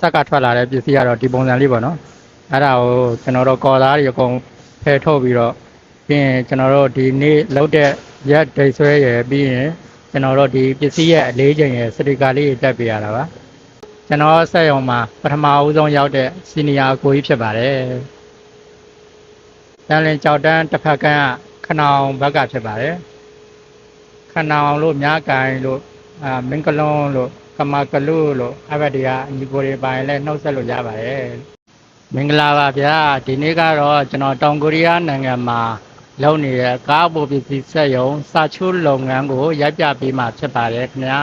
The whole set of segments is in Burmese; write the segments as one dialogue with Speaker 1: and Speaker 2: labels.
Speaker 1: ဆက်ကထွက်လာတဲ့ပစ္စည်းကတော့ဒီပုံစံလေးပေါ့နော်အဲ့ဒါကိုကျွန်တော်တို့ကော်သားတွေအကုန်ဖယ်ထုတ်ပြီးတော့ပြီးရင်ကျွန်တော်တို့ဒီနေ့လောက်တဲ့ရက်ဒိတ်ဆွဲရယ်ပြီးရင်ကျွန်တော်တို့ဒီပစ္စည်းရဲ့အလေးချိန်ရယ်စတိကာလေးတွေတက်ပြရတာပါကျွန်တော်ဆက်ရုံမှာပထမဦးဆုံးရောက်တဲ့စီနီယာအကိုကြီးဖြစ်ပါတယ်တန်လင်ကြောက်တန်းတစ်ဖက်ကန်းကခနောင်ဘက်ကဖြစ်ပါတယ်ခနောင်လို့မြားကိုင်လို့အာမင်းကလွန်းလို့ ကမာကလူလို့အဘက်တွေကညီကိုတွေပိုင်းလဲနှုတ်ဆက်လို့ရပါတယ်မင်္ဂလာပါဗျာဒီနေ့ကတော့ကျွန်တော်တောင်ကိုရီးယားနိုင်ငံမှာလုပ်နေတဲ့ကားပေါ်ပစ္စည်းစက်ရုံစာချိုးလုပ်ငန်းကိုရိုက်ပြပေးမှာဖြစ်ပါတယ်ခင်ဗျာ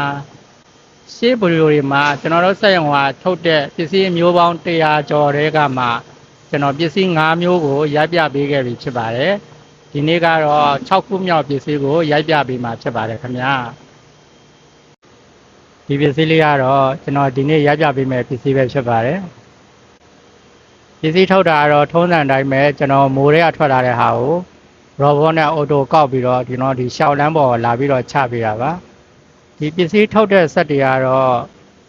Speaker 1: ရှေးဗီဒီယိုတွေမှာကျွန်တော်တို့စက်ရုံကထုတ်တဲ့ပစ္စည်းမျိုးပေါင်း100ကျော်တဲကမှကျွန်တော်ပစ္စည်း5မျိုးကိုရိုက်ပြပေးခဲ့ပြီဖြစ်ပါတယ်။ဒီနေ့ကတော့6ခုမြောက်ပစ္စည်းကိုရိုက်ပြပေးမှာဖြစ်ပါတယ်ခင်ဗျာ။ ဒီပစ္စည်းလေးကတော့ကျွန်တော်ဒီနေ့ရိုက်ပြပေးမယ့်ပစ္စည်းပဲဖြစ်ပါတယ်။ပစ္စည်းထုတ်တာကတော့ထုံးစံတိုင်းပဲကျွန်တော်မိုးရဲကထွက်လာတဲ့ဟာကိုရောဘောနဲ့အော်တိုကောက်ပြီးတော့ဒီတော့ဒီရှောက်လန်းပေါ်ကိုလာပြီးတော့ချပေးတာပါ။ဒီပစ္စည်းထုတ်တဲ့စက်တွေကတော့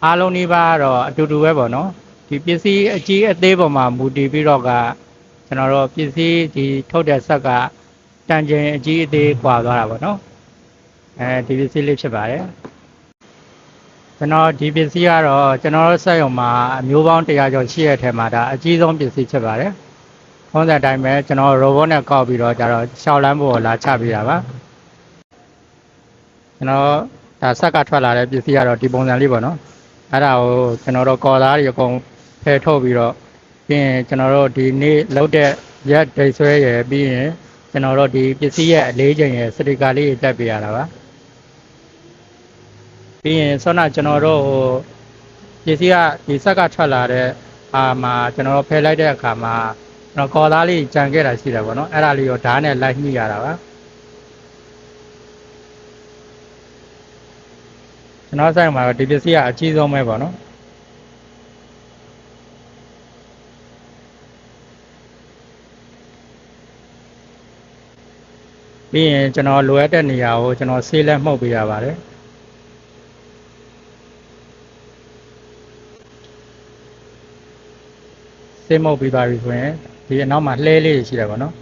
Speaker 1: အားလုံးဒီပါကတော့အတူတူပဲပေါ့နော်ဒီပစ္စည်းအကြီးအသေးပေါ်မှာမူတည်ပြီးတော့ကကျွန်တော်တို့ပစ္စည်းဒီထုတ်တဲ့ဆက်ကတန်ချိန်အကြီးအသေးကွာသွားတာပေါ့နော်အဲဒီပစ္စည်းလေးဖြစ်ပါတယ် ကျွန်တော်ဒီပစ္စည်းကတော့ကျွန်တော်တို့စက်ရုံမှာအမျိုးပေါင်း100ကျော်ရှိတဲ့ထဲမှာဒါအကြီးဆုံးပစ္စည်းဖြစ်ပါတယ်။ထုံးစံအတိုင်းပဲကျွန်တော် robot နဲ့ကောက်ပြီးတော့ကျတော့ရှောက်လန်းပေါ်ကိုလာချပေးတာပါ။ကျွန်တော်ဒါဆက်ကထွက်လာတဲ့ပစ္စည်းကတော့ဒီပုံစံလေးပေါ့နော်အဲ့ဒါကိုကျွန်တော်တို့ကော်သားတွေအကုန်ဖယ်ထုတ်ပြီးတော့ပြီးရင်ကျွန်တော်တို့ဒီနေ့လောက်တဲ့ရက်ဒိတ်ဆွဲရယ်ပြီးရင်ကျွန်တော်တို့ဒီပစ္စည်းရဲ့အလေးချိန်ရယ်စတိကာလေးတွေတက်ပြရတာပါ ပြီးရင်ဆောနာကျွန်တော်တို့ဟိုပစ္စည်းကဒီဆက်ကထွက်လာတဲ့အာမှာကျွန်တော်တို့ဖယ်လိုက်တဲ့အခါမှာကျွန်တော်ကော်သားလေးကြံခဲ့တာရှိတယ်ပေါ့နော်အဲ့ဒါလေးကိုဓာတ်နဲ့လိုက်ညှိရတာပါကျွန်တော်ဆိုင်မှာတော့ဒီပစ္စည်းကအကြီးဆုံးပဲပေါ့နော်ပြီးရင်ကျွန်တော်လိုအပ်တဲ့နေရာကိုကျွန်တော်ဆေးလက်မှုတ်ပေးရပါတယ် ဆေးမှုတ်ပြီးပါပြီဆိုရင်ဒီအနောက်မှာလှဲလေးတွေရှိတယ်ပေါ့နော်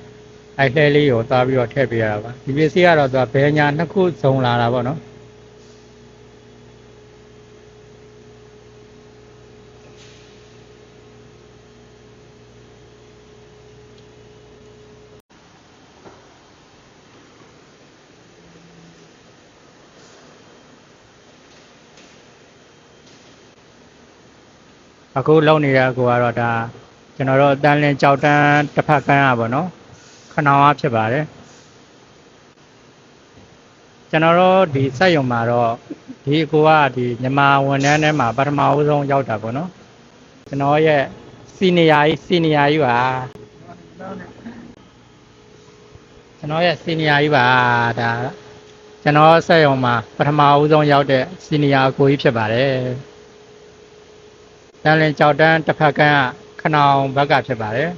Speaker 1: အဲလှဲလေးကိုသားပြီးတော့ထည့်ပေးရတာပါဒီပစ္စည်းကတော့သူကဘယ်ညာနှစ်ခုစုံလာတာပေါ့နော်အခုလုံနေတဲ့အကူကတော့ဒါ ကျွန်တော်တို့အတန်းလင်းကြောက်တန်းတစ်ဖက်ကန်းอ่ะဗောနော်ခဏောင်အားဖြစ်ပါတယ်ကျွန်တော်တို့ဒီစက်ယုံမှာတော့ဒီအကူကဒီမြန်မာဝန်ထမ်းထဲမှာပထမဦးဆုံးရောက်တာဗောနော်ကျွန်တော်ရဲ့စီနီယာကြီးစီနီယာကြီးပါကျွန်တော်ရဲ့စီနီယာကြီးပါဒါကျွန်တော်စက်ယုံမှာပထမဦးဆုံးရောက်တဲ့စီနီယာအကူကြီးဖြစ်ပါတယ်တန်လင်ကြောက်တန်းတစ်ဖက်ကန်းကခ နောင်ဘက်ကဖြစ်ပါတယ်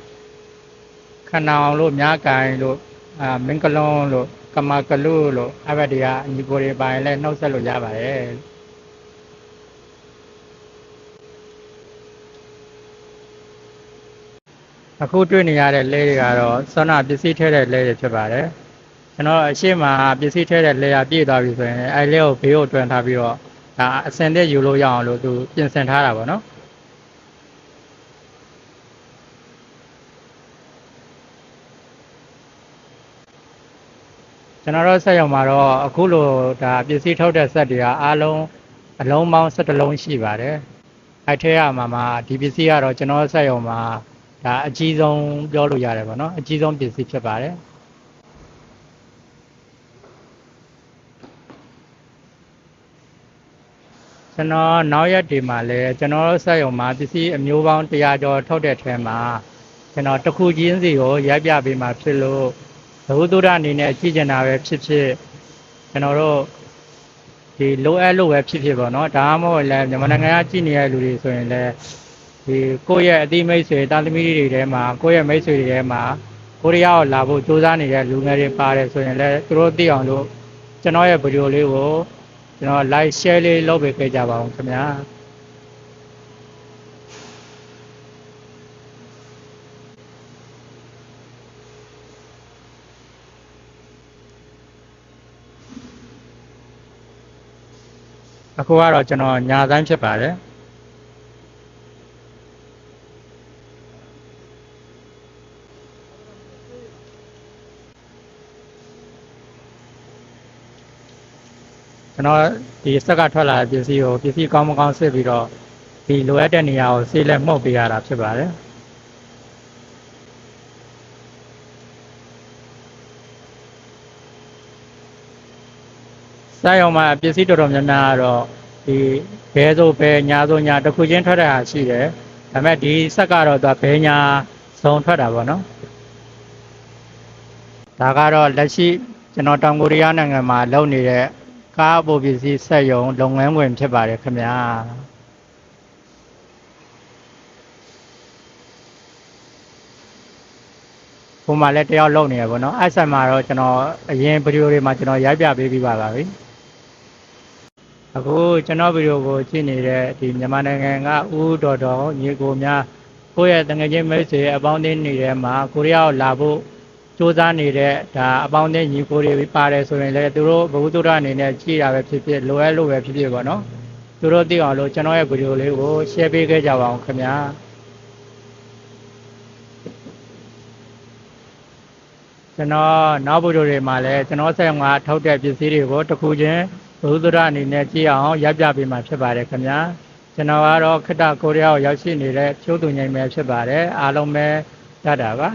Speaker 1: ခနောင်လို့မြားကိုင်လို့အာမင်းကလွန်းလို့ကမာကလူလို့အဘက်တွေကညီကိုတွေပိုင်းလဲနှုတ်ဆက်လို့ရပါတယ်အခုတွေ့နေရတဲ့လဲတွေကတော့စောနာပစ္စည်းထဲတဲ့လဲတွေဖြစ်ပါတယ်ကျွန်တော်အရှိမပစ္စည်းထဲတဲ့လဲရပြည့်သွားပြီဆိုရင်အဲလဲကိုဘေးကိုတွန်းထားပြီးတော့ဒါအစင်တဲ့ယူလို့ရအောင်လို့သူပြင်ဆင်ထားတာပေါ့နော် ကျွန်တော်တို့စက်ရုံမှာတော့အခုလိုဒါပစ္စည်းထုတ်တဲ့စက်တွေကအားလုံးအလုံးပေါင်း17လုံးရှိပါတယ်။အဲထဲရမှာမှာဒီပစ္စည်းကတော့ကျွန်တော်တို့စက်ရုံမှာဒါအကြီးဆုံးပြောလို့ရတယ်ပေါ့နော်။အကြီးဆုံးပစ္စည်းဖြစ်ပါတယ်။ကျွန်တော်နောက်ရက်ဒီမှာလဲကျွန်တော်တို့စက်ရုံမှာပစ္စည်းအမျိုးပေါင်း100ကျော်ထုတ်တဲ့ထဲမှာကျွန်တော်တစ်ခုချင်းစီကိုရိုက်ပြပေးမှာဖြစ်လို့ ဘုသူဒ္ဓအနေနဲ့ကြည့်ကျင်တာပဲဖြစ်ဖြစ်ကျွန်တော်တို့ဒီလိုအပ်လို့ပဲဖြစ်ဖြစ်ပေါ့နော်ဒါမှမဟုတ်လည်းမြန်မာနိုင်ငံကကြည့်နေတဲ့လူတွေဆိုရင်လည်းဒီကိုယ့်ရဲ့အတိမိတ်ဆွေတာသမီတွေထဲမှာကိုယ့်ရဲ့မိတ်ဆွေတွေထဲမှာကိုရီးယားကိုလာဖို့စူးစမ်းနေတဲ့လူငယ်တွေပါတယ်ဆိုရင်လည်းသူတို့သိအောင်လို့ကျွန်တော်ရဲ့ဗီဒီယိုလေးကိုကျွန်တော် like share လေးလုပ်ပေးခဲ့ကြပါအောင်ခင်ဗျာ အခုကတော့ကျွန်တော်ညာတိုင်းဖြစ်ပါတယ်ကျွန်တော်ဒီစက်ကထွက်လာတဲ့ပစ္စည်းကိုပစ္စည်းကောင်းမကောင်းစစ်ပြီးတော့ဒီလိုအပ်တဲ့နေရာကိုဆေးလက်မှုတ်ပေးရတာဖြစ်ပါတယ် စက်ရုံမှာပစ္စည်းတော်တော်များများကတော့ဒီဘဲဆိုဘဲညာဆိုညာတစ်ခုချင်းထွက်တာရှိတယ်ဒါပေမဲ့ဒီစက်ကတော့သူကဘဲညာစုံထွက်တာပေါ့နော်ဒါကတော့လက်ရှိကျွန်တော်တောင်ကိုရီးယားနိုင်ငံမှာလုပ်နေတဲ့ကားအပေါ်ပစ္စည်းစက်ရုံလုပ်ငန်းဝင်ဖြစ်ပါတယ်ခင်ဗျာပုံမှန်လည်းတယောက်လုပ်နေရပါတော့အဲ့ဆိုင်မှာတော့ကျွန်တော်အရင်ဗီဒီယိုတွေမှာကျွန်တော်ရိုက်ပြပေးပြီးပါပါပြီ အခုကျွန်တော်ဗီဒီယိုကိုကြည့်နေတဲ့ဒီမြန်မာနိုင်ငံကဦးတော်တော်ညီကိုများကိုယ့်ရဲ့တငယ်ချင်းမိတ်ဆွေအပေါင်းအသင်းနေတဲ့မှာကိုရီးယားကိုလာဖို့စူးစမ်းနေတဲ့ဒါအပေါင်းအသင်းညီကိုတွေပါတယ်ဆိုရင်လည်းသူတို့ဘဝတုဒ္ဒအနေနဲ့ကြည့်တာပဲဖြစ်ဖြစ်လိုအပ်လို့ပဲဖြစ်ဖြစ်ပေါ့နော်သူတို့သိအောင်လို့ကျွန်တော်ရဲ့ဗီဒီယိုလေးကို share ပေးခဲ့ကြပါအောင်ခင်ဗျာကျွန်တော်နောက်ဗီဒီယိုတွေမှာလည်းကျွန်တော်ဆက်မှာထုတ်တဲ့ပစ္စည်းတွေကိုတစ်ခုချင်း ဘုဒ္ဓရအနေနဲ့ကြည့်အောင်ရပ်ပြပေးမှာဖြစ်ပါတယ်ခင်ဗျာကျွန်တော်ကတော့ခတ္တကိုရီးယားကိုရောက်ရှိနေတဲ့ဖြိုးသူငိမ့်ပဲဖြစ်ပါတယ်အားလုံးပဲတတ်တာပါ